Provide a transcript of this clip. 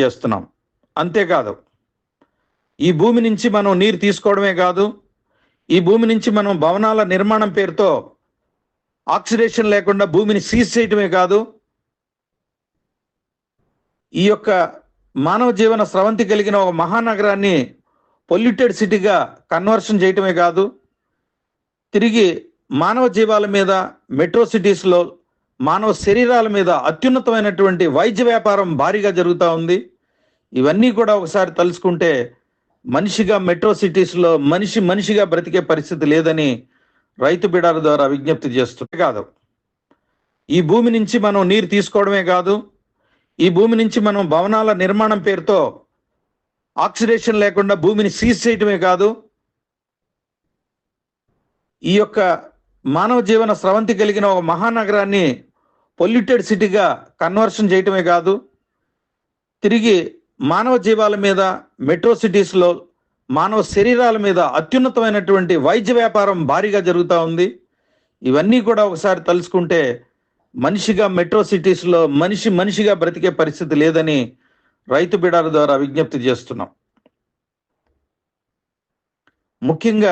చేస్తున్నాం. అంతేకాదు ఈ భూమి నుంచి మనం నీరు తీసుకోవడమే కాదు ఈ భూమి నుంచి మనం భవనాల నిర్మాణం పేరుతో ఆక్సిడేషన్ లేకుండా భూమిని సీజ్ చేయటమే కాదు ఈ యొక్క మానవ జీవన స్రవంతి కలిగిన ఒక మహానగరాన్ని పొల్యూటెడ్ సిటీగా కన్వర్షన్ చేయటమే కాదు తిరిగి మానవ జీవాల మీద మెట్రో సిటీస్లో మానవ శరీరాల మీద అత్యున్నతమైనటువంటి వైద్య వ్యాపారం భారీగా జరుగుతూ ఉంది. ఇవన్నీ కూడా ఒకసారి తలుచుకుంటే మనిషిగా మెట్రో సిటీస్లో మనిషి మనిషిగా బ్రతికే పరిస్థితి లేదని రైతు బిడాల ద్వారా విజ్ఞప్తి చేస్తుంటే కాదు. ఈ భూమి నుంచి మనం నీరు తీసుకోవడమే కాదు ఈ భూమి నుంచి మనం భవనాల నిర్మాణం పేరుతో ఆక్సిడేషన్ లేకుండా భూమిని సీజ్ చేయటమే కాదు ఈ యొక్క మానవ జీవన స్రవంతి కలిగిన ఒక మహానగరాన్ని పొల్యూటెడ్ సిటీగా కన్వర్షన్ చేయటమే కాదు తిరిగి మానవ జీవాల మీద మెట్రో సిటీస్లో మానవ శరీరాల మీద అత్యున్నతమైనటువంటి వైద్య వ్యాపారం భారీగా జరుగుతూ ఉంది. ఇవన్నీ కూడా ఒకసారి తలుచుకుంటే మనిషిగా మెట్రో సిటీస్లో మనిషి మనిషిగా బ్రతికే పరిస్థితి లేదని రైతు బిడాల ద్వారా విజ్ఞప్తి చేస్తున్నాం. ముఖ్యంగా